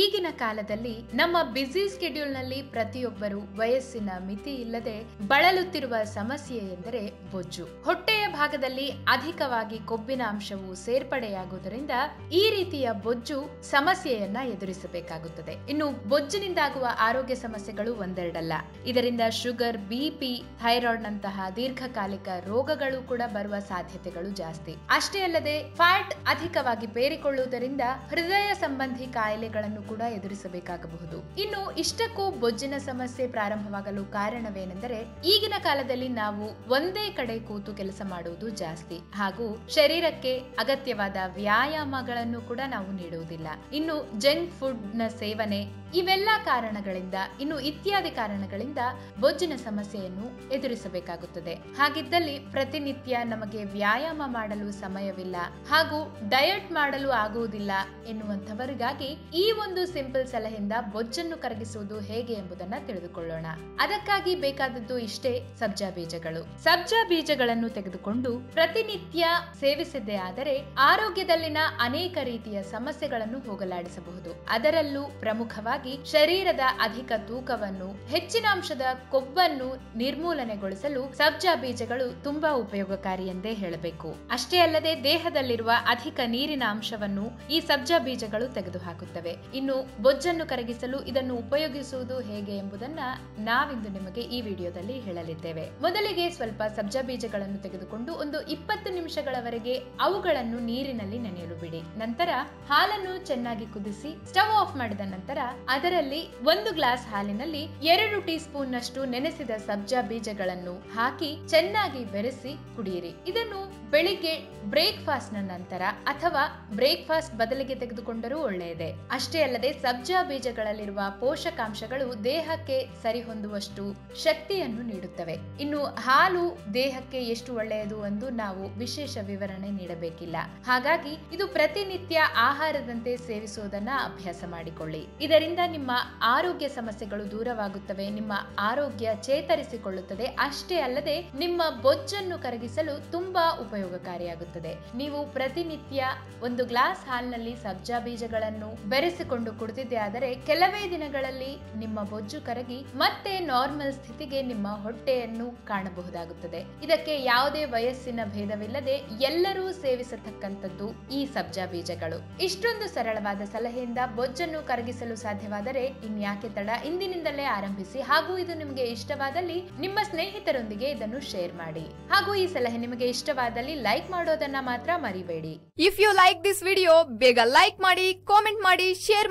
ಈಗಿನ ಕಾಲದಲ್ಲಿ ನಮ್ಮ ಬ್ಯುಸಿ ಸ್ಕೆಡ್ಯೂಲ್ನಲ್ಲಿ ಪ್ರತಿಯೊಬ್ಬರು ವಯಸ್ಸಿನ ಮಿತಿ ಇಲ್ಲದೆ ಬಳಲುತ್ತಿರುವ ಸಮಸ್ಯೆ ಎಂದರೆ ಬೊಜ್ಜು. ಹೊಟ್ಟೆಯ ಭಾಗದಲ್ಲಿ ಅಧಿಕವಾಗಿ ಕೊಬ್ಬಿನ ಅಂಶವು ಸೇರ್ಪಡೆಯಾಗುವುದರಿಂದ ಈ ರೀತಿಯ ಬೊಜ್ಜು ಸಮಸ್ಯೆಯನ್ನ ಎದುರಿಸಬೇಕಾಗುತ್ತದೆ. ಇನ್ನು ಬೊಜ್ಜಿನಿಂದಾಗುವ ಆರೋಗ್ಯ ಸಮಸ್ಯೆಗಳು ಒಂದೆರಡಲ್ಲ. ಇದರಿಂದ ಶುಗರ್ ಬಿಪಿ ಥೈರಾಯ್ಡ್ ನಂತಹ ದೀರ್ಘಕಾಲಿಕ ರೋಗಗಳು ಕೂಡ ಬರುವ ಸಾಧ್ಯತೆಗಳು ಜಾಸ್ತಿ. ಅಷ್ಟೇ ಅಲ್ಲದೆ ಫ್ಯಾಟ್ ಅಧಿಕವಾಗಿ ಬೇರಿಕೊಳ್ಳುವುದರಿಂದ ಹೃದಯ ಸಂಬಂಧಿ ಕಾಯಿಲೆಗಳನ್ನು ಕೂಡ ಎದುರಿಸಬೇಕಾಗಬಹುದು. ಇನ್ನು ಇಷ್ಟಕ್ಕೂ ಬೊಜ್ಜಿನ ಸಮಸ್ಯೆ ಪ್ರಾರಂಭವಾಗಲು ಕಾರಣವೇನೆಂದರೆ, ಈಗಿನ ಕಾಲದಲ್ಲಿ ನಾವು ಒಂದೇ ಕಡೆ ಕೂತು ಕೆಲಸ ಮಾಡುವುದು ಜಾಸ್ತಿ. ಹಾಗೂ ಶರೀರಕ್ಕೆ ಅಗತ್ಯವಾದ ವ್ಯಾಯಾಮಗಳನ್ನು ಕೂಡ ನಾವು ನೀಡುವುದಿಲ್ಲ. ಇನ್ನು ಜಂಕ್ ಫುಡ್ನ ಸೇವನೆ ಇವೆಲ್ಲ ಕಾರಣಗಳಿಂದ, ಇನ್ನು ಇತ್ಯಾದಿ ಕಾರಣಗಳಿಂದ ಬೊಜ್ಜಿನ ಸಮಸ್ಯೆಯನ್ನು ಎದುರಿಸಬೇಕಾಗುತ್ತದೆ. ಹಾಗಿದ್ದಲ್ಲಿ ಪ್ರತಿನಿತ್ಯ ನಮಗೆ ವ್ಯಾಯಾಮ ಮಾಡಲು ಸಮಯವಿಲ್ಲ ಹಾಗೂ ಡಯಟ್ ಮಾಡಲು ಆಗುವುದಿಲ್ಲ ಎನ್ನುವಂತವರಿಗಾಗಿ ಈ ಒಂದು ಸಿಂಪಲ್ ಸಲಹೆಯಿಂದ ಬೊಜ್ಜನ್ನು ಕರಗಿಸುವುದು ಹೇಗೆ ಎಂಬುದನ್ನ ತಿಳಿದುಕೊಳ್ಳೋಣ. ಅದಕ್ಕಾಗಿ ಬೇಕಾದದ್ದು ಇಷ್ಟೇ ಸಬ್ಜಾ ಬೀಜಗಳು. ಸಬ್ಜಾ ಬೀಜಗಳನ್ನು ತೆಗೆದುಕೊಂಡು ಪ್ರತಿನಿತ್ಯ ಸೇವಿಸಿದ್ದೇ ಆದರೆ ಆರೋಗ್ಯದಲ್ಲಿನ ಅನೇಕ ರೀತಿಯ ಸಮಸ್ಯೆಗಳನ್ನು ಹೋಗಲಾಡಿಸಬಹುದು. ಅದರಲ್ಲೂ ಪ್ರಮುಖವಾಗಿ ಶರೀರದ ಅಧಿಕ ತೂಕವನ್ನು, ಹೆಚ್ಚಿನ ಅಂಶದ ಕೊಬ್ಬನ್ನು ನಿರ್ಮೂಲನೆಗೊಳಿಸಲು ಸಬ್ಜಾ ಬೀಜಗಳು ತುಂಬಾ ಉಪಯೋಗಕಾರಿ ಎಂದೇ ಹೇಳಬೇಕು. ಅಷ್ಟೇ ಅಲ್ಲದೆ ದೇಹದಲ್ಲಿರುವ ಅಧಿಕ ನೀರಿನ ಅಂಶವನ್ನು ಈ ಸಬ್ಜಾ ಬೀಜಗಳು ತೆಗೆದುಹಾಕುತ್ತವೆ. ಇನ್ನು ಬೊಜ್ಜನ್ನು ಕರಗಿಸಲು ಇದನ್ನು ಉಪಯೋಗಿಸುವುದು ಹೇಗೆ ಎಂಬುದನ್ನ ನಾವಿಂದು ನಿಮಗೆ ಈ ವಿಡಿಯೋದಲ್ಲಿ ಹೇಳಲಿದ್ದೇವೆ. ಮೊದಲಿಗೆ ಸ್ವಲ್ಪ ಸಬ್ಜಾ ಬೀಜಗಳನ್ನು ತೆಗೆದುಕೊಂಡು ಒಂದು ಇಪ್ಪತ್ತು ನಿಮಿಷಗಳವರೆಗೆ ಅವುಗಳನ್ನು ನೀರಿನಲ್ಲಿ ನೆನೆಯಲು ಬಿಡಿ. ನಂತರ ಹಾಲನ್ನು ಚೆನ್ನಾಗಿ ಕುದಿಸಿ ಸ್ಟವ್ ಆಫ್ ಮಾಡಿದ ನಂತರ ಅದರಲ್ಲಿ ಒಂದು ಗ್ಲಾಸ್ ಹಾಲಿನಲ್ಲಿ ಎರಡು ಟೀ ಸ್ಪೂನ್ ನಷ್ಟು ನೆನೆಸಿದ ಸಬ್ಜಾ ಬೀಜಗಳನ್ನು ಹಾಕಿ ಚೆನ್ನಾಗಿ ಬೆರೆಸಿ ಕುಡಿಯಿರಿ. ಇದನ್ನು ಬೆಳಿಗ್ಗೆ ಬ್ರೇಕ್ಫಾಸ್ಟ್ ನಂತರ ಅಥವಾ ಬ್ರೇಕ್ಫಾಸ್ಟ್ ಬದಲಿಗೆ ತೆಗೆದುಕೊಂಡರೂ ಒಳ್ಳೆಯದೇ. ಅಷ್ಟೇ ಅಲ್ಲದೆ ಸಬ್ಜಾ ಬೀಜಗಳಲ್ಲಿರುವ ಪೋಷಕಾಂಶಗಳು ದೇಹಕ್ಕೆ ಸರಿಹೊಂದುವಷ್ಟು ಶಕ್ತಿಯನ್ನು ನೀಡುತ್ತವೆ. ಇನ್ನು ಹಾಲು ದೇಹಕ್ಕೆ ಎಷ್ಟು ಒಳ್ಳೆಯದು ಎಂದು ನಾವು ವಿಶೇಷ ವಿವರಣೆ ನೀಡಬೇಕಿಲ್ಲ. ಹಾಗಾಗಿ ಇದು ಪ್ರತಿನಿತ್ಯ ಆಹಾರದಂತೆ ಸೇವಿಸುವುದನ್ನ ಅಭ್ಯಾಸ ಮಾಡಿಕೊಳ್ಳಿ. ಇದರಿಂದ ನಿಮ್ಮ ಆರೋಗ್ಯ ಸಮಸ್ಯೆಗಳು ದೂರವಾಗುತ್ತವೆ, ನಿಮ್ಮ ಆರೋಗ್ಯ ಚೇತರಿಸಿಕೊಳ್ಳುತ್ತದೆ. ಅಷ್ಟೇ ಅಲ್ಲದೆ ನಿಮ್ಮ ಬೊಜ್ಜನ್ನು ಕರಗಿಸಲು ತುಂಬಾ ಉಪಯೋಗಕಾರಿಯಾಗುತ್ತದೆ. ನೀವು ಪ್ರತಿನಿತ್ಯ ಒಂದು ಗ್ಲಾಸ್ ಹಾಲ್ನಲ್ಲಿ ಸಬ್ಜಾ ಬೀಜಗಳನ್ನು ಬೆರೆಸಿಕೊಂಡು ಕುಡಿದಿದ್ದೆ. ಆದರೆ ಕೆಲವೇ ದಿನಗಳಲ್ಲಿ ನಿಮ್ಮ ಬೊಜ್ಜು ಕರಗಿ ಮತ್ತೆ ನಾರ್ಮಲ್ ಸ್ಥಿತಿಗೆ ನಿಮ್ಮ ಹೊಟ್ಟೆಯನ್ನು ಕಾಣಬಹುದಾಗುತ್ತದೆ. ಇದಕ್ಕೆ ಯಾವುದೇ ವಯಸ್ಸಿನ ಭೇದವಿಲ್ಲದೆ ಎಲ್ಲರೂ ಸೇವಿಸತಕ್ಕಂಥದ್ದು ಈ ಸಬ್ಜಾ ಬೀಜಗಳು. ಇಷ್ಟೊಂದು ಸರಳವಾದ ಸಲಹೆಯಿಂದ ಬೊಜ್ಜನ್ನು ಕರಗಿಸಲು ಸಾಧ್ಯವಾದರೆ ಇನ್ಯಾಕೆ ತಡ ಇಂದಿನಿಂದಲೇ ಆರಂಭಿಸಿ. ಹಾಗೂ ಇದು ನಿಮಗೆ ಇಷ್ಟವಾದಲ್ಲಿ ನಿಮ್ಮ ಸ್ನೇಹಿತರೊಂದಿಗೆ ಇದನ್ನು ಶೇರ್ ಮಾಡಿ. ಹಾಗೂ ಈ ಸಲಹೆ ನಿಮಗೆ ಇಷ್ಟವಾದಲ್ಲಿ ಲೈಕ್ ಮಾಡೋದನ್ನ ಮಾತ್ರ ಮರಿಬೇಡಿ. If you like this video ಬೇಗ ಲೈಕ್ ಮಾಡಿ ಕಾಮೆಂಟ್ ಮಾಡಿ ಶೇರ್